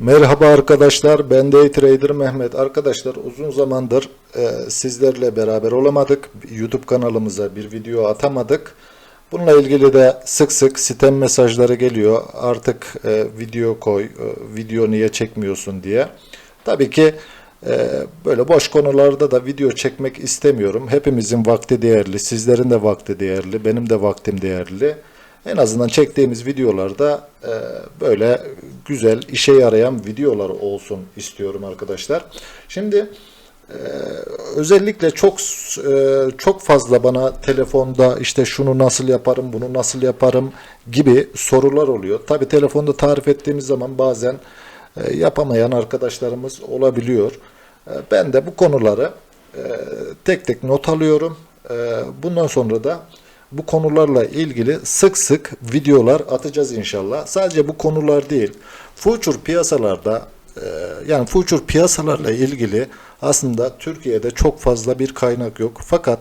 Merhaba arkadaşlar, ben Day Trader Mehmet. Arkadaşlar uzun zamandır e, sizlerle beraber olamadık. YouTube kanalımıza bir video atamadık. Bununla ilgili de sık sık sitem mesajları geliyor. Artık e, video koy, e, video niye çekmiyorsun diye. Tabii ki e, böyle boş konularda da video çekmek istemiyorum. Hepimizin vakti değerli, sizlerin de vakti değerli, benim de vaktim değerli. En azından çektiğimiz videolarda e, böyle güzel, işe yarayan videolar olsun istiyorum arkadaşlar. Şimdi e, özellikle çok e, çok fazla bana telefonda işte şunu nasıl yaparım, bunu nasıl yaparım gibi sorular oluyor. Tabi telefonda tarif ettiğimiz zaman bazen e, yapamayan arkadaşlarımız olabiliyor. E, ben de bu konuları e, tek tek not alıyorum. E, bundan sonra da bu konularla ilgili sık sık videolar atacağız inşallah. Sadece bu konular değil. Future piyasalarda e, yani future piyasalarla ilgili aslında Türkiye'de çok fazla bir kaynak yok. Fakat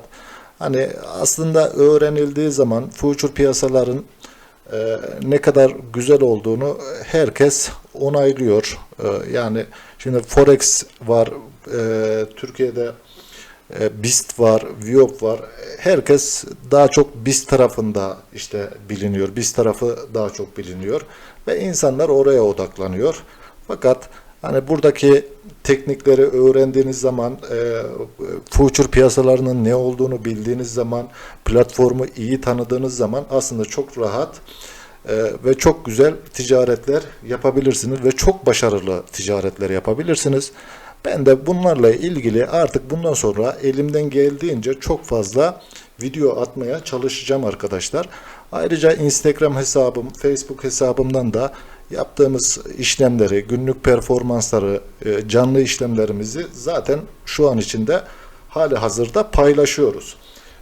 hani aslında öğrenildiği zaman future piyasaların e, ne kadar güzel olduğunu herkes onaylıyor. E, yani şimdi Forex var Türkiye'de BIST var, Viop var. Herkes daha çok BIST tarafında işte biliniyor. BIST tarafı daha çok biliniyor ve insanlar oraya odaklanıyor. Fakat hani buradaki teknikleri öğrendiğiniz zaman, e, future piyasalarının ne olduğunu bildiğiniz zaman, platformu iyi tanıdığınız zaman aslında çok rahat e, ve çok güzel ticaretler yapabilirsiniz ve çok başarılı ticaretler yapabilirsiniz. Ben de bunlarla ilgili artık bundan sonra elimden geldiğince çok fazla video atmaya çalışacağım arkadaşlar. Ayrıca Instagram hesabım, Facebook hesabımdan da yaptığımız işlemleri, günlük performansları, e, canlı işlemlerimizi zaten şu an içinde hali hazırda paylaşıyoruz.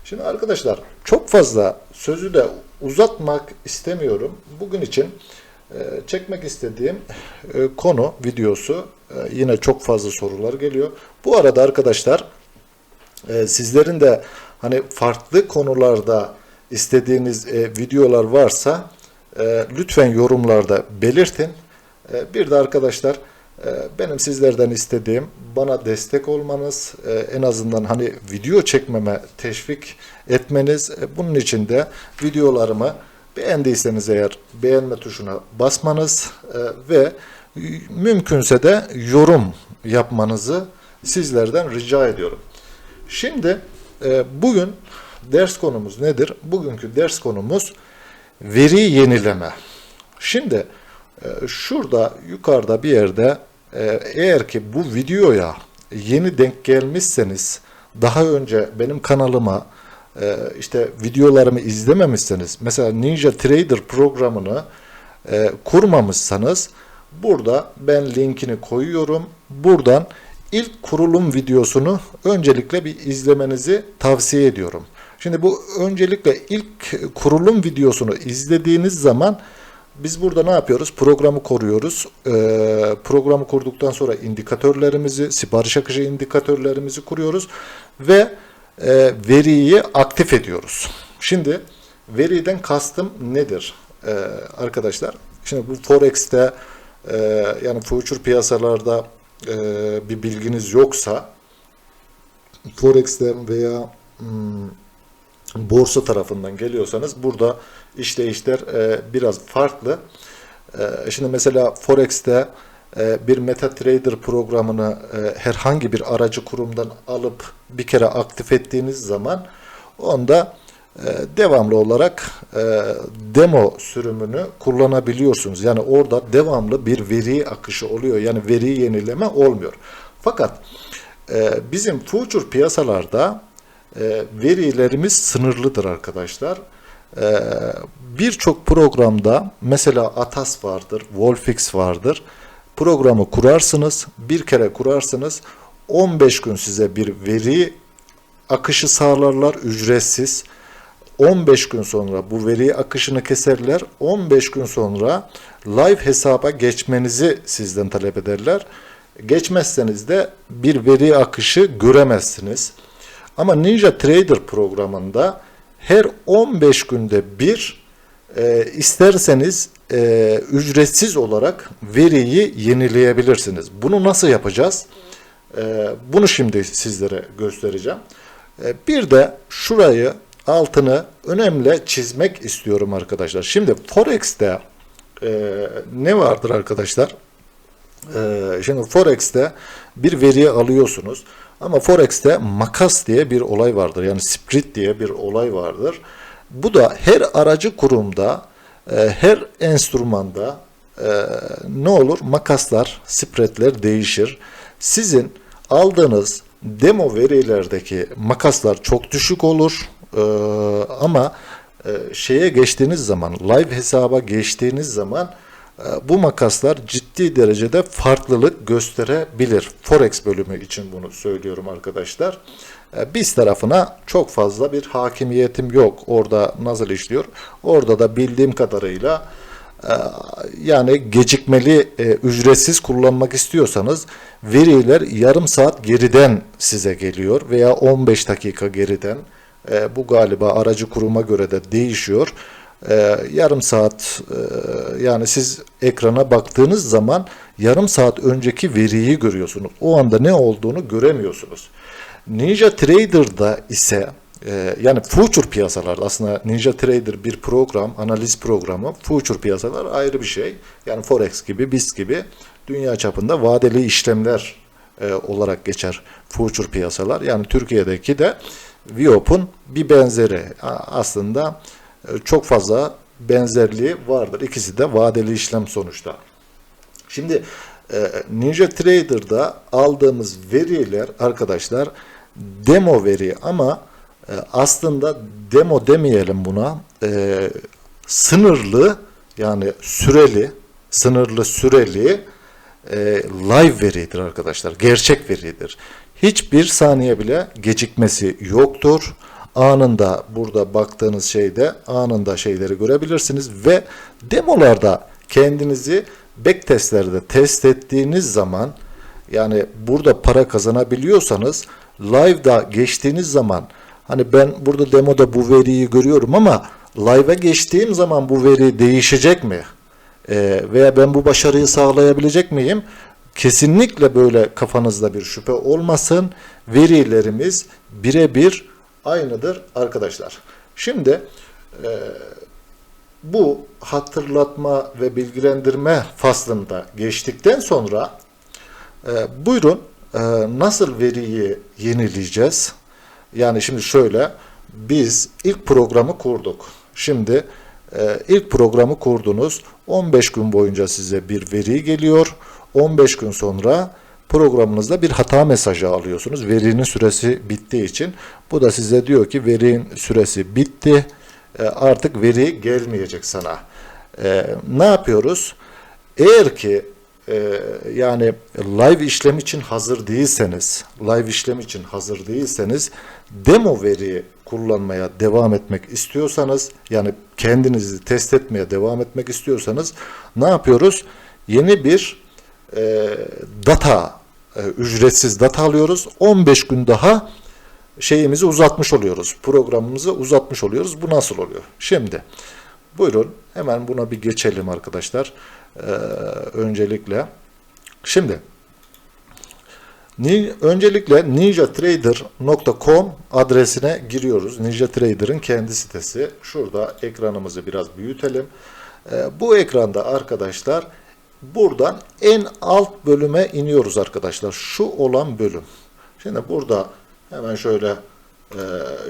Şimdi arkadaşlar çok fazla sözü de uzatmak istemiyorum. Bugün için çekmek istediğim e, konu videosu e, yine çok fazla sorular geliyor. Bu arada arkadaşlar sizlerin de hani farklı konularda istediğiniz videolar varsa lütfen yorumlarda belirtin. Bir de arkadaşlar benim sizlerden istediğim bana destek olmanız, en azından hani video çekmeme teşvik etmeniz. Bunun için de videolarımı Beğendiyseniz eğer beğenme tuşuna basmanız e, ve mümkünse de yorum yapmanızı sizlerden rica ediyorum. Şimdi e, bugün ders konumuz nedir? Bugünkü ders konumuz veri yenileme. Şimdi e, şurada yukarıda bir yerde eğer ki bu videoya yeni denk gelmişseniz daha önce benim kanalıma e, işte videolarımı izlememişseniz mesela Ninja Trader programını e, kurmamışsanız burada ben linkini koyuyorum. Buradan ilk kurulum videosunu öncelikle bir izlemenizi tavsiye ediyorum. Şimdi bu öncelikle ilk kurulum videosunu izlediğiniz zaman biz burada ne yapıyoruz? Programı koruyoruz. Ee, programı kurduktan sonra indikatörlerimizi, sipariş akışı indikatörlerimizi kuruyoruz ve e, veriyi aktif ediyoruz. Şimdi veriden kastım nedir e, arkadaşlar? Şimdi bu Forex'te e, yani future piyasalarda e, bir bilginiz yoksa Forex'te veya hmm, borsa tarafından geliyorsanız burada işleyişler e, biraz farklı. E, şimdi mesela Forex'te bir MetaTrader programını e, herhangi bir aracı kurumdan alıp bir kere aktif ettiğiniz zaman onda e, devamlı olarak demo sürümünü kullanabiliyorsunuz. Yani orada devamlı bir veri akışı oluyor. Yani veri yenileme olmuyor. Fakat bizim future piyasalarda verilerimiz sınırlıdır arkadaşlar. Birçok programda mesela Atas vardır, Wolfix vardır Programı kurarsınız. Bir kere kurarsınız. 15 gün size bir veri akışı sağlarlar ücretsiz. 15 gün sonra bu veri akışını keserler. 15 gün sonra live hesaba geçmenizi sizden talep ederler. Geçmezseniz de bir veri akışı göremezsiniz. Ama Ninja Trader programında her 15 günde bir e, isterseniz e, ücretsiz olarak veriyi yenileyebilirsiniz. Bunu nasıl yapacağız? E, bunu şimdi sizlere göstereceğim. E, bir de şurayı altını önemli çizmek istiyorum arkadaşlar. Şimdi Forex'te e, ne vardır arkadaşlar? E, şimdi Forex'te bir veriyi alıyorsunuz. Ama Forex'te makas diye bir olay vardır. Yani split diye bir olay vardır. Bu da her aracı kurumda, her enstrümanda e, ne olur? Makaslar, spreadler değişir. Sizin aldığınız demo verilerdeki makaslar çok düşük olur. E, ama e, şeye geçtiğiniz zaman, live hesaba geçtiğiniz zaman e, bu makaslar ciddi derecede farklılık gösterebilir. Forex bölümü için bunu söylüyorum arkadaşlar. E, Biz tarafına çok fazla bir hakimiyetim yok. Orada nasıl işliyor? Orada da bildiğim kadarıyla e, yani gecikmeli e, ücretsiz kullanmak istiyorsanız veriler yarım saat geriden size geliyor veya 15 dakika geriden. E, Bu galiba aracı kuruma göre de değişiyor. Ee, yarım saat yani siz ekrana baktığınız zaman yarım saat önceki veriyi görüyorsunuz. O anda ne olduğunu göremiyorsunuz. Ninja Trader'da ise e, yani future piyasalar aslında Ninja Trader bir program, analiz programı. Future piyasalar ayrı bir şey. Yani Forex gibi, BIST gibi dünya çapında vadeli işlemler e, olarak geçer future piyasalar. Yani Türkiye'deki de Viop'un bir benzeri. Aslında e, çok fazla benzerliği vardır. İkisi de vadeli işlem sonuçta. Şimdi Ninja Trader'da aldığımız veriler arkadaşlar demo veri ama e, aslında demo demeyelim buna e, sınırlı yani süreli sınırlı süreli e, live veridir arkadaşlar. Gerçek veridir. Hiçbir saniye bile gecikmesi yoktur. Anında burada baktığınız şeyde anında şeyleri görebilirsiniz ve demolarda kendinizi backtestlerde test ettiğiniz zaman yani burada para kazanabiliyorsanız live'da geçtiğiniz zaman hani ben burada demoda bu veriyi görüyorum ama live'a geçtiğim zaman bu veri değişecek mi? Ee, veya ben bu başarıyı sağlayabilecek miyim? Kesinlikle böyle kafanızda bir şüphe olmasın. Verilerimiz birebir aynıdır arkadaşlar. Şimdi e, bu hatırlatma ve bilgilendirme faslında geçtikten sonra e, buyurun e, nasıl veriyi yenileyeceğiz? Yani şimdi şöyle biz ilk programı kurduk. Şimdi e, ilk programı kurdunuz. 15 gün boyunca size bir veri geliyor. 15 gün sonra programınızda bir hata mesajı alıyorsunuz. Verinin süresi bittiği için. Bu da size diyor ki verinin süresi bitti. E, artık veri gelmeyecek sana. E, ne yapıyoruz? Eğer ki e, yani live işlem için hazır değilseniz, live işlem için hazır değilseniz demo veri kullanmaya devam etmek istiyorsanız, yani kendinizi test etmeye devam etmek istiyorsanız ne yapıyoruz? Yeni bir e, data, e, ücretsiz data alıyoruz. 15 gün daha şeyimizi uzatmış oluyoruz. Programımızı uzatmış oluyoruz. Bu nasıl oluyor? Şimdi buyurun hemen buna bir geçelim arkadaşlar. Ee, öncelikle şimdi öncelikle ninjatrader.com adresine giriyoruz. Ninja Trader'ın kendi sitesi. Şurada ekranımızı biraz büyütelim. Ee, bu ekranda arkadaşlar buradan en alt bölüme iniyoruz arkadaşlar. Şu olan bölüm. Şimdi burada hemen şöyle e,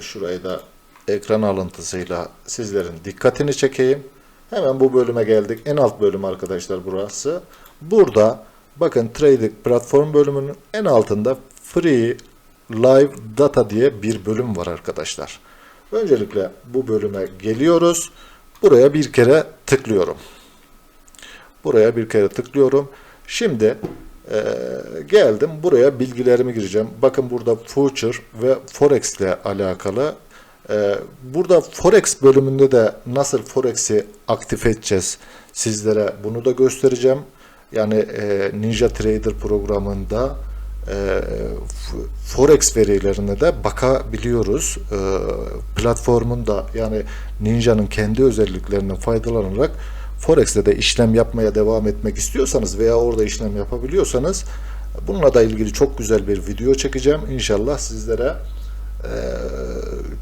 şurayı da ekran alıntısıyla sizlerin dikkatini çekeyim. Hemen bu bölüme geldik. En alt bölüm arkadaşlar burası. Burada bakın Trading platform bölümünün en altında Free Live Data diye bir bölüm var arkadaşlar. Öncelikle bu bölüme geliyoruz. Buraya bir kere tıklıyorum. Buraya bir kere tıklıyorum. Şimdi e, geldim buraya bilgilerimi gireceğim. Bakın burada Future ve Forex ile alakalı. E, burada Forex bölümünde de nasıl Forex'i aktif edeceğiz sizlere bunu da göstereceğim. Yani e, Ninja Trader programında e, Forex verilerine de bakabiliyoruz. E, platformun da yani Ninja'nın kendi özelliklerinden faydalanarak Forex'te de işlem yapmaya devam etmek istiyorsanız veya orada işlem yapabiliyorsanız bununla da ilgili çok güzel bir video çekeceğim. İnşallah sizlere e,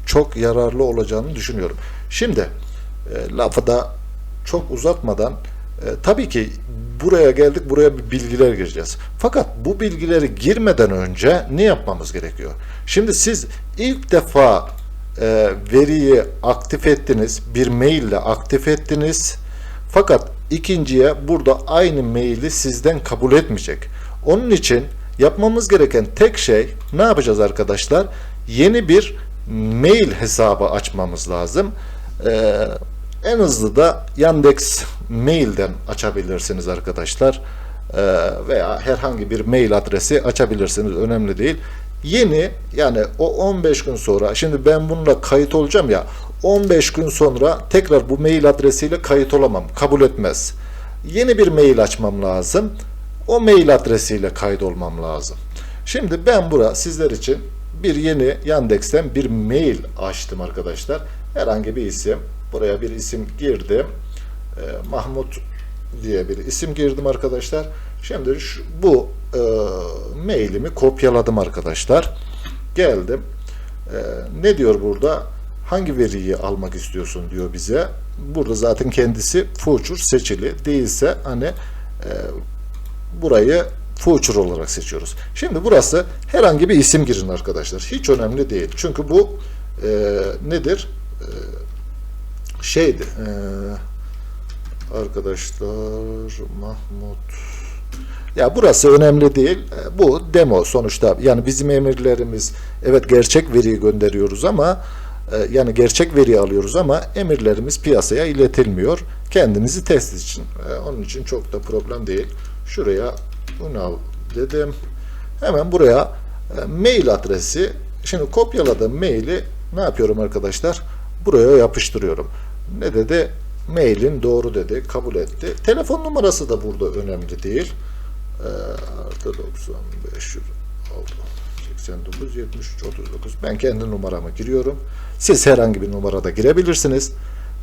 çok yararlı olacağını düşünüyorum. Şimdi e, lafı da çok uzatmadan e, tabii ki buraya geldik buraya bilgiler gireceğiz. Fakat bu bilgileri girmeden önce ne yapmamız gerekiyor? Şimdi siz ilk defa veriyi aktif ettiniz, bir maille aktif ettiniz. Fakat ikinciye burada aynı maili sizden kabul etmeyecek. Onun için yapmamız gereken tek şey ne yapacağız arkadaşlar? Yeni bir mail hesabı açmamız lazım. Ee, en hızlı da Yandex Mail'den açabilirsiniz arkadaşlar. Ee, veya herhangi bir mail adresi açabilirsiniz. Önemli değil. Yeni yani o 15 gün sonra şimdi ben bununla kayıt olacağım ya 15 gün sonra tekrar bu mail adresiyle kayıt olamam. Kabul etmez. Yeni bir mail açmam lazım. O mail adresiyle kaydolmam lazım. Şimdi ben bura sizler için bir yeni Yandex'ten bir mail açtım arkadaşlar. Herhangi bir isim. Buraya bir isim girdim. Ee, Mahmut diye bir isim girdim arkadaşlar. Şimdi şu, bu e, mailimi kopyaladım arkadaşlar. Geldim. Ee, ne diyor burada? Hangi veriyi almak istiyorsun diyor bize. Burada zaten kendisi future seçili. Değilse hani e, burayı future olarak seçiyoruz. Şimdi burası herhangi bir isim girin arkadaşlar. Hiç önemli değil. Çünkü bu e, nedir? E, şeydi. E, arkadaşlar Mahmut ya burası önemli değil. E, Bu demo sonuçta. Yani bizim emirlerimiz evet gerçek veriyi gönderiyoruz ama e, yani gerçek veri alıyoruz ama emirlerimiz piyasaya iletilmiyor. Kendinizi test için. E, Onun için çok da problem değil. Şuraya bunu al dedim. Hemen buraya e, mail adresi. Şimdi kopyaladığım maili ne yapıyorum arkadaşlar? Buraya yapıştırıyorum. Ne dedi? Mailin doğru dedi. Kabul etti. Telefon numarası da burada önemli değil. Ee, artı 95 oldu. 89 73 39 ben kendi numaramı giriyorum. Siz herhangi bir numarada girebilirsiniz.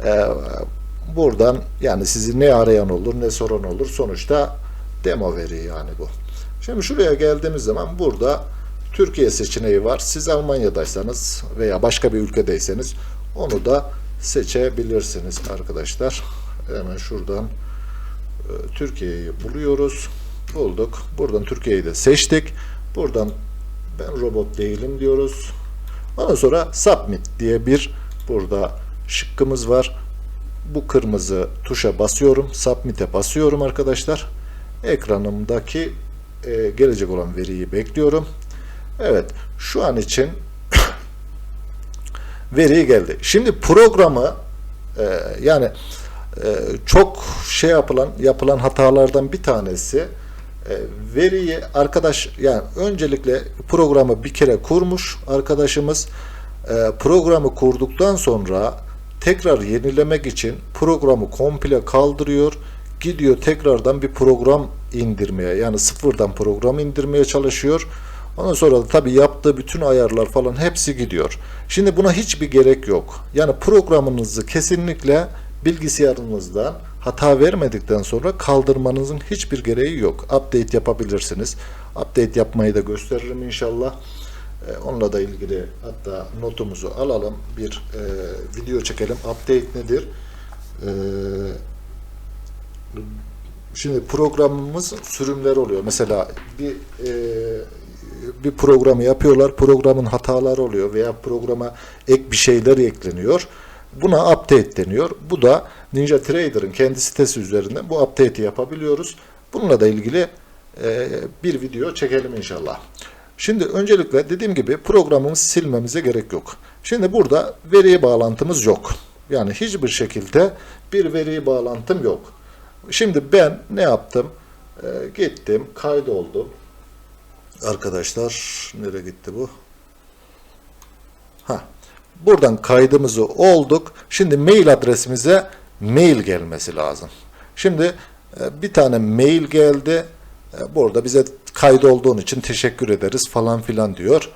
Ee, buradan yani sizi ne arayan olur ne soran olur. Sonuçta demo veri yani bu. Şimdi şuraya geldiğimiz zaman burada Türkiye seçeneği var. Siz Almanya'daysanız veya başka bir ülkedeyseniz onu da seçebilirsiniz arkadaşlar. Hemen şuradan e, Türkiye'yi buluyoruz. Bulduk. Buradan Türkiye'yi de seçtik. Buradan ben robot değilim diyoruz. Ondan sonra submit diye bir burada şıkkımız var. Bu kırmızı tuşa basıyorum. Submit'e basıyorum arkadaşlar. Ekranımdaki e, gelecek olan veriyi bekliyorum. Evet. Şu an için veri geldi. Şimdi programı e, yani e, çok şey yapılan yapılan hatalardan bir tanesi e, veriyi arkadaş yani öncelikle programı bir kere kurmuş arkadaşımız e, programı kurduktan sonra tekrar yenilemek için programı komple kaldırıyor gidiyor tekrardan bir program indirmeye yani sıfırdan program indirmeye çalışıyor Ondan sonra da tabii yaptığı bütün ayarlar falan hepsi gidiyor. Şimdi buna hiçbir gerek yok. Yani programınızı kesinlikle bilgisayarınızdan hata vermedikten sonra kaldırmanızın hiçbir gereği yok. Update yapabilirsiniz. Update yapmayı da gösteririm inşallah. Ee, onunla da ilgili hatta notumuzu alalım. Bir e, video çekelim. Update nedir? Ee, şimdi programımız sürümler oluyor. Mesela bir e, bir programı yapıyorlar. Programın hataları oluyor veya programa ek bir şeyler ekleniyor. Buna update deniyor. Bu da Ninja Trader'ın kendi sitesi üzerinden bu update'i yapabiliyoruz. Bununla da ilgili e, bir video çekelim inşallah. Şimdi öncelikle dediğim gibi programımızı silmemize gerek yok. Şimdi burada veriye bağlantımız yok. Yani hiçbir şekilde bir veriye bağlantım yok. Şimdi ben ne yaptım? E, gittim, kaydoldum. Arkadaşlar nereye gitti bu? Ha. Buradan kaydımızı olduk. Şimdi mail adresimize mail gelmesi lazım. Şimdi e, bir tane mail geldi. E, Burada bize kaydolduğun için teşekkür ederiz falan filan diyor.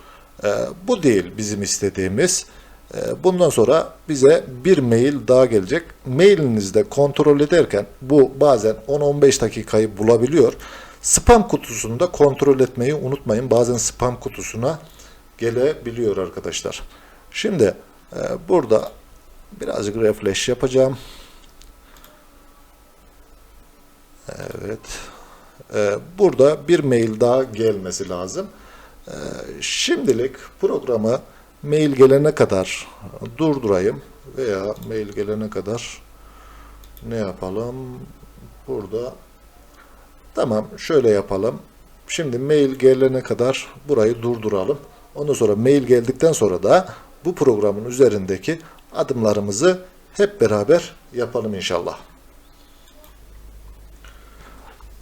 E, Bu değil bizim istediğimiz. E, bundan sonra bize bir mail daha gelecek. Mailinizde kontrol ederken bu bazen 10-15 dakikayı bulabiliyor. Spam kutusunu da kontrol etmeyi unutmayın. Bazen spam kutusuna gelebiliyor arkadaşlar. Şimdi e, burada birazcık refresh yapacağım. Evet. E, burada bir mail daha gelmesi lazım. E, şimdilik programı mail gelene kadar durdurayım veya mail gelene kadar ne yapalım? Burada tamam şöyle yapalım. Şimdi mail gelene kadar burayı durduralım. Ondan sonra mail geldikten sonra da bu programın üzerindeki adımlarımızı hep beraber yapalım inşallah.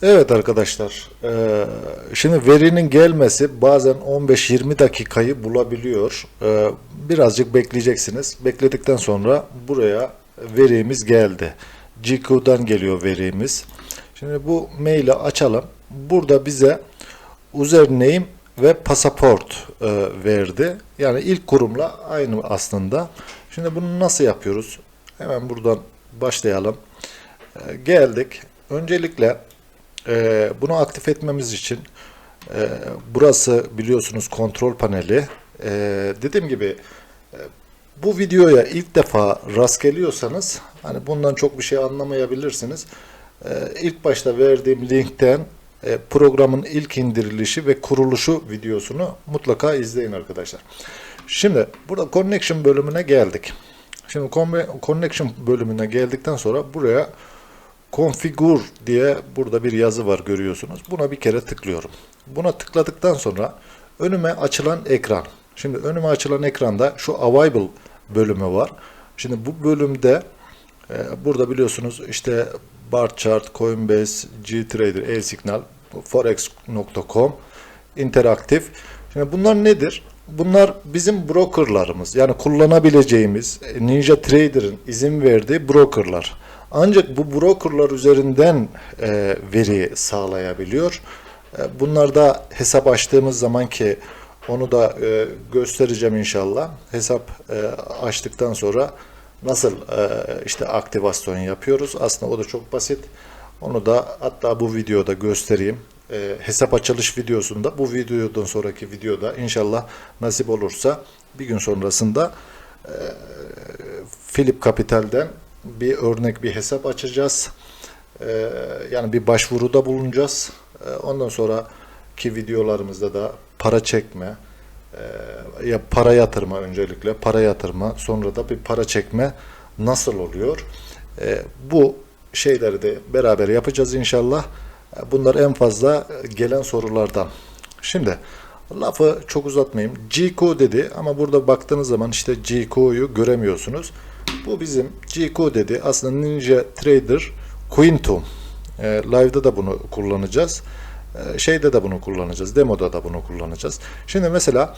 Evet arkadaşlar, eee, şimdi verinin gelmesi bazen 15-20 dakikayı bulabiliyor. Eee, Birazcık bekleyeceksiniz. Bekledikten sonra buraya verimiz geldi. GQ'dan geliyor verimiz. Şimdi bu maili açalım. Burada bize username ve pasaport eee, verdi. Yani ilk kurumla aynı aslında. Şimdi bunu nasıl yapıyoruz? Hemen buradan başlayalım. Geldik. Öncelikle ee, bunu aktif etmemiz için e, burası biliyorsunuz kontrol paneli. Ee, dediğim gibi e, bu videoya ilk defa rast geliyorsanız hani bundan çok bir şey anlamayabilirsiniz. Ee, ilk başta verdiğim linkten e, programın ilk indirilişi ve kuruluşu videosunu mutlaka izleyin arkadaşlar. Şimdi burada connection bölümüne geldik. Şimdi con- connection bölümüne geldikten sonra buraya Configure diye burada bir yazı var görüyorsunuz. Buna bir kere tıklıyorum. Buna tıkladıktan sonra önüme açılan ekran. Şimdi önüme açılan ekranda şu Available bölümü var. Şimdi bu bölümde e, burada biliyorsunuz işte bar chart, Coinbase, GTrader, e-signal, forex.com, interaktif. Şimdi bunlar nedir? Bunlar bizim brokerlarımız. Yani kullanabileceğimiz Ninja Trader'ın izin verdiği brokerlar. Ancak bu brokerlar üzerinden e, veri sağlayabiliyor. E, bunlarda hesap açtığımız zaman ki onu da e, göstereceğim inşallah. Hesap e, açtıktan sonra nasıl e, işte aktivasyon yapıyoruz. Aslında o da çok basit. Onu da hatta bu videoda göstereyim. E, hesap açılış videosunda bu videodan sonraki videoda inşallah nasip olursa bir gün sonrasında e, Philip Capital'den bir örnek bir hesap açacağız. Ee, yani bir başvuruda bulunacağız. Ee, ondan sonraki videolarımızda da para çekme, e, ya para yatırma öncelikle, para yatırma, sonra da bir para çekme nasıl oluyor? Ee, bu şeyleri de beraber yapacağız inşallah. Bunlar en fazla gelen sorulardan. Şimdi lafı çok uzatmayayım. GCO dedi ama burada baktığınız zaman işte GCO'yu göremiyorsunuz. Bu bizim G dedi. Aslında Ninja Trader Quantum. E, live'da da bunu kullanacağız. E, şeyde de bunu kullanacağız. Demoda da bunu kullanacağız. Şimdi mesela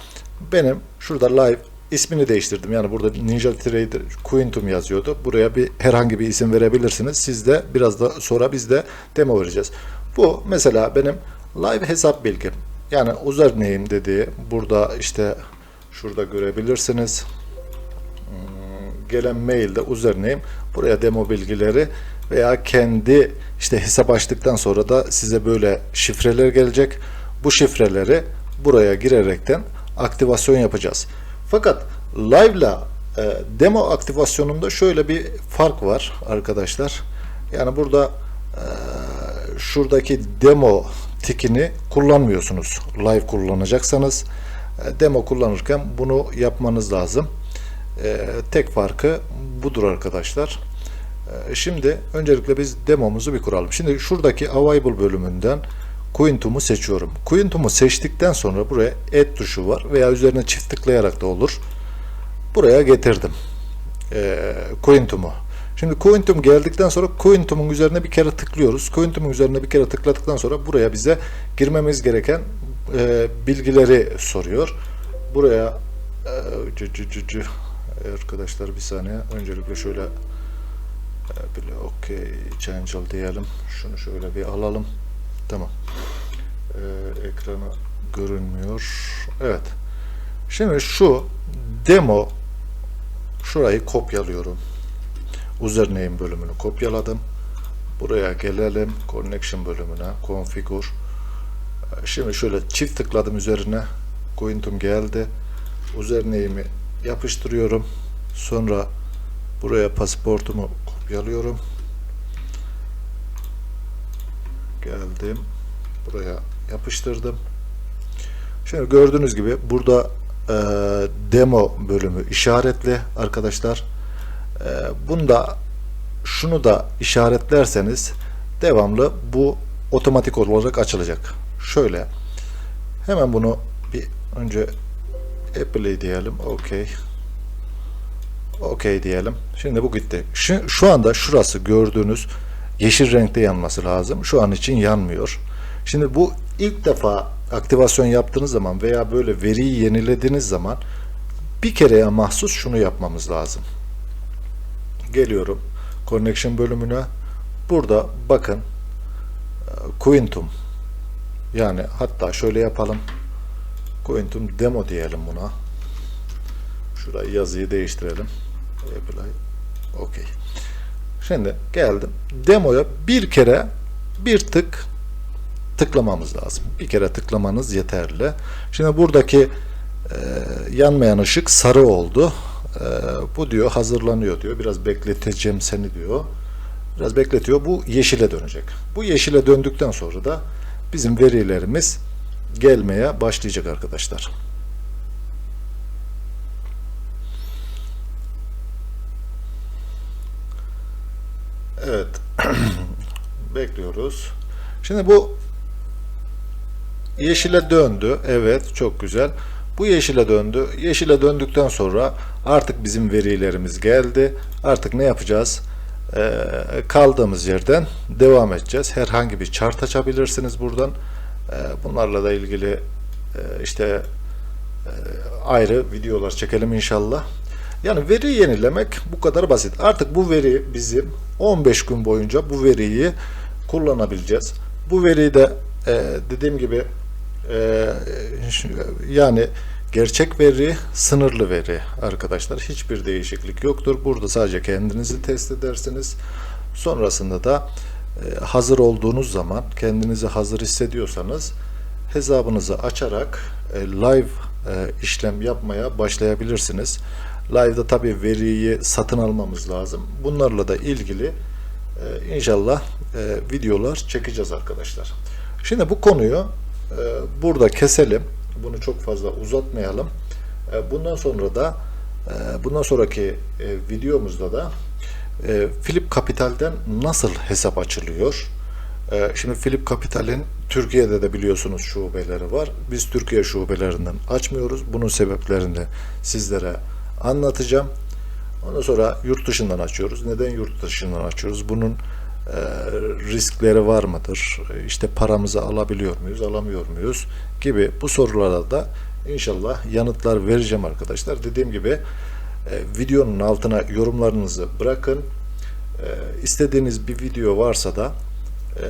benim şurada live ismini değiştirdim. Yani burada Ninja Trader Quantum yazıyordu. Buraya bir herhangi bir isim verebilirsiniz. Siz de biraz da sonra biz de demo vereceğiz. Bu mesela benim live hesap bilgim. Yani username dediği burada işte şurada görebilirsiniz gelen mailde username buraya demo bilgileri veya kendi işte hesap açtıktan sonra da size böyle şifreler gelecek. Bu şifreleri buraya girerekten aktivasyon yapacağız. Fakat live ile e, demo aktivasyonunda şöyle bir fark var arkadaşlar. Yani burada e, şuradaki demo tikini kullanmıyorsunuz. Live kullanacaksanız e, demo kullanırken bunu yapmanız lazım. E, tek farkı budur arkadaşlar. E, şimdi öncelikle biz demomuzu bir kuralım. Şimdi şuradaki Available bölümünden Quantum'u seçiyorum. Quantum'u seçtikten sonra buraya Add tuşu var veya üzerine çift tıklayarak da olur. Buraya getirdim. E, Quantum'u. Şimdi Quantum geldikten sonra Quantum'un üzerine bir kere tıklıyoruz. Quantum'un üzerine bir kere tıkladıktan sonra buraya bize girmemiz gereken e, bilgileri soruyor. Buraya e, cü, cü, cü, cü, arkadaşlar bir saniye öncelikle şöyle e, bir okey change diyelim şunu şöyle bir alalım tamam ee, ekranı görünmüyor evet şimdi şu demo şurayı kopyalıyorum. Username bölümünü kopyaladım. Buraya gelelim. Connection bölümüne. Configure. Şimdi şöyle çift tıkladım üzerine. Quantum geldi. Username'i yapıştırıyorum. Sonra buraya pasaportumu kopyalıyorum. Geldim. Buraya yapıştırdım. Şimdi gördüğünüz gibi burada e, demo bölümü işaretli arkadaşlar. E, bunda şunu da işaretlerseniz devamlı bu otomatik olarak açılacak. Şöyle hemen bunu bir önce apply diyelim. OK. OK diyelim. Şimdi bu gitti. Şu, şu anda şurası gördüğünüz yeşil renkte yanması lazım. Şu an için yanmıyor. Şimdi bu ilk defa aktivasyon yaptığınız zaman veya böyle veriyi yenilediğiniz zaman bir kereye mahsus şunu yapmamız lazım. Geliyorum connection bölümüne. Burada bakın e, Quantum yani hatta şöyle yapalım. Quantum demo diyelim buna. Şurayı yazıyı değiştirelim. Apply. OK. Şimdi geldim. Demoya bir kere bir tık tıklamamız lazım. Bir kere tıklamanız yeterli. Şimdi buradaki e, yanmayan ışık sarı oldu. E, bu diyor hazırlanıyor diyor. Biraz bekleteceğim seni diyor. Biraz bekletiyor. Bu yeşile dönecek. Bu yeşile döndükten sonra da bizim verilerimiz gelmeye başlayacak arkadaşlar. Evet. Bekliyoruz. Şimdi bu yeşile döndü. Evet, çok güzel. Bu yeşile döndü. Yeşile döndükten sonra artık bizim verilerimiz geldi. Artık ne yapacağız? Ee, kaldığımız yerden devam edeceğiz. Herhangi bir chart açabilirsiniz buradan. Ee, bunlarla da ilgili e, işte e, ayrı videolar çekelim inşallah. Yani veri yenilemek bu kadar basit. Artık bu veri bizim 15 gün boyunca bu veriyi kullanabileceğiz. Bu veriyi de e, dediğim gibi yani gerçek veri sınırlı veri arkadaşlar. Hiçbir değişiklik yoktur. Burada sadece kendinizi test edersiniz. Sonrasında da hazır olduğunuz zaman kendinizi hazır hissediyorsanız hesabınızı açarak e, live e, işlem yapmaya başlayabilirsiniz. Live'da tabi veriyi satın almamız lazım. Bunlarla da ilgili e, inşallah e, videolar çekeceğiz arkadaşlar. Şimdi bu konuyu e, burada keselim. Bunu çok fazla uzatmayalım. E, bundan sonra da e, bundan sonraki e, videomuzda da e, Philip Capital'den nasıl hesap açılıyor? E, şimdi Philip Capital'in Türkiye'de de biliyorsunuz şubeleri var. Biz Türkiye şubelerinden açmıyoruz. Bunun sebeplerini sizlere anlatacağım. Ondan sonra yurt dışından açıyoruz. Neden yurt dışından açıyoruz? Bunun e, riskleri var mıdır? İşte paramızı alabiliyor muyuz, alamıyor muyuz? Gibi bu sorulara da inşallah yanıtlar vereceğim arkadaşlar. Dediğim gibi e, videonun altına yorumlarınızı bırakın. E, istediğiniz bir video varsa da e,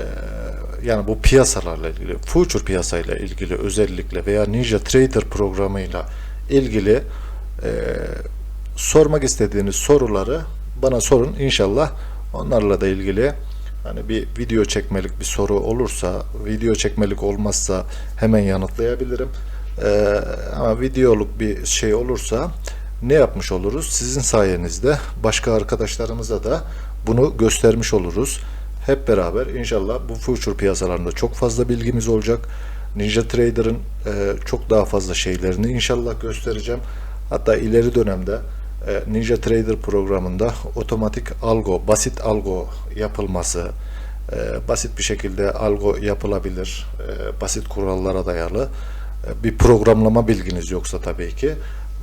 yani bu piyasalarla ilgili, future piyasayla ilgili özellikle veya Ninja Trader programıyla ilgili e, sormak istediğiniz soruları bana sorun inşallah onlarla da ilgili hani bir video çekmelik bir soru olursa video çekmelik olmazsa hemen yanıtlayabilirim ee, ama videoluk bir şey olursa ne yapmış oluruz? Sizin sayenizde başka arkadaşlarımıza da bunu göstermiş oluruz. Hep beraber inşallah bu future piyasalarında çok fazla bilgimiz olacak. Ninja Trader'ın e, çok daha fazla şeylerini inşallah göstereceğim. Hatta ileri dönemde e, Ninja Trader programında otomatik algo, basit algo yapılması, e, basit bir şekilde algo yapılabilir, basit kurallara dayalı bir programlama bilginiz yoksa tabii ki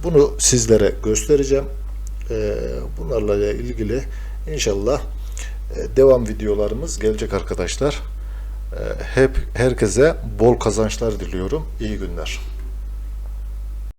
bunu sizlere göstereceğim. Bunlarla ilgili inşallah devam videolarımız gelecek arkadaşlar. Hep herkese bol kazançlar diliyorum. İyi günler.